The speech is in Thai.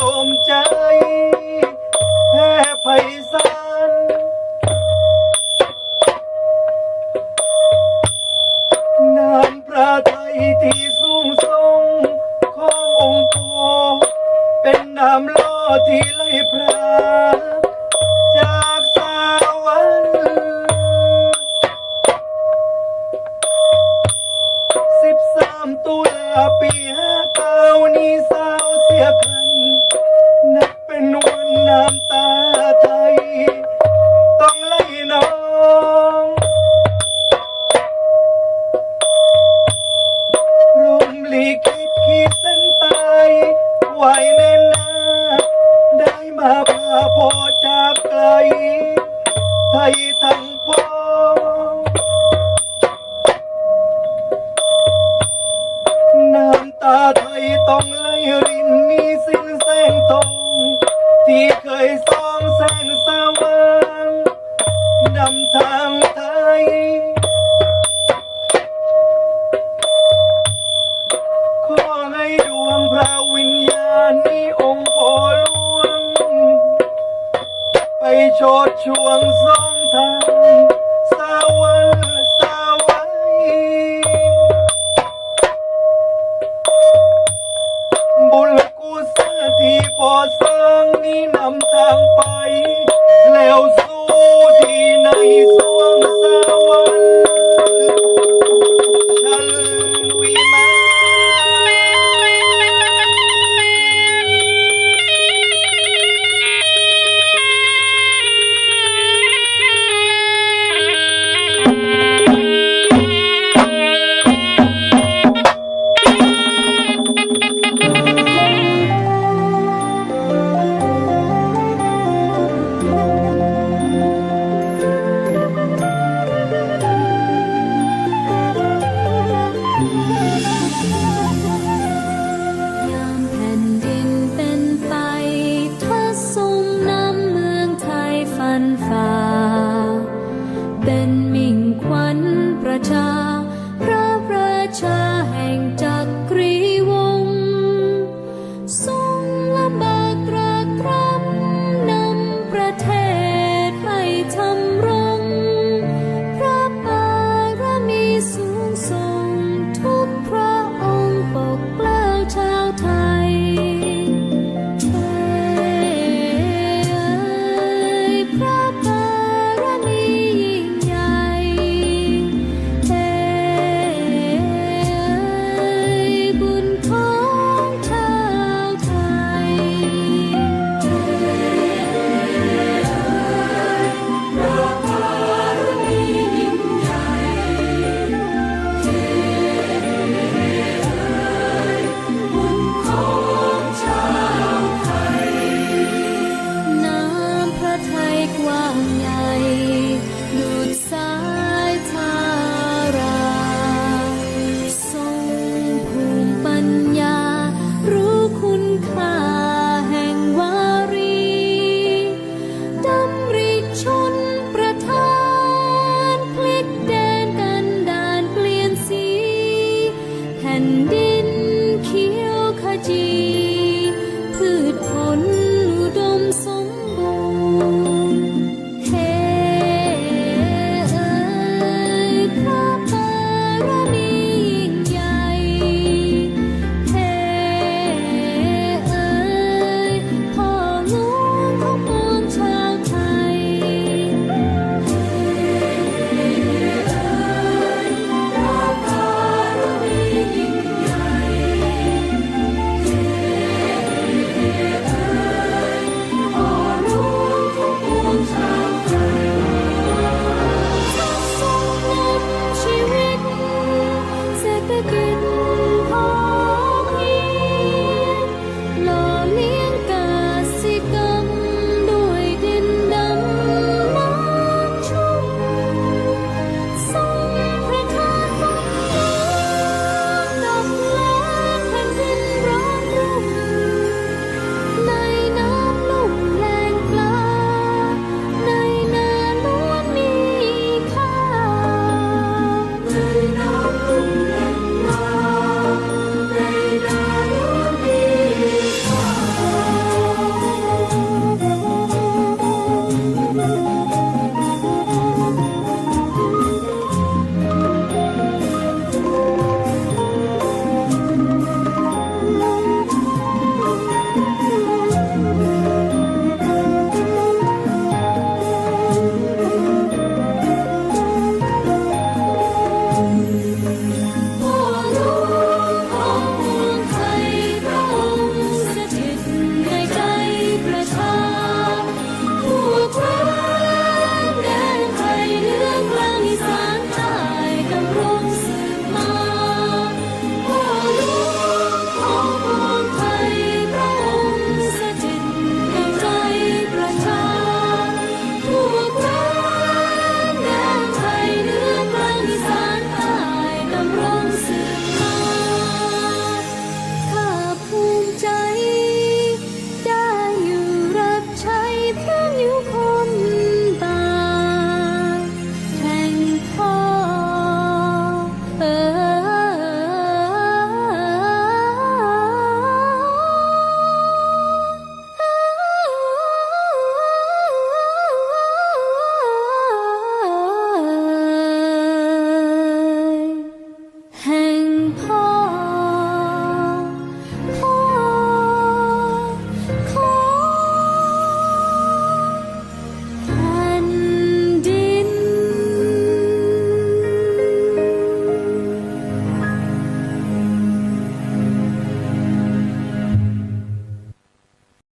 ลมใจแห่ไพศาลน้ำพระไทยที่สูงส่งขององค์พ่เป็นน้ำล่อที่ไหลพระจากสาวันสิบสามตุลาปี ไหวไหมนะ ได้มาพาพอจากไกล ไทยทั้งปวงน้ำตาไทยต้องไหลรินนี้สิ้นแสงตรงที่เคยส่องแสงสว่างนำทาง ไปโชดช่วงสองทาง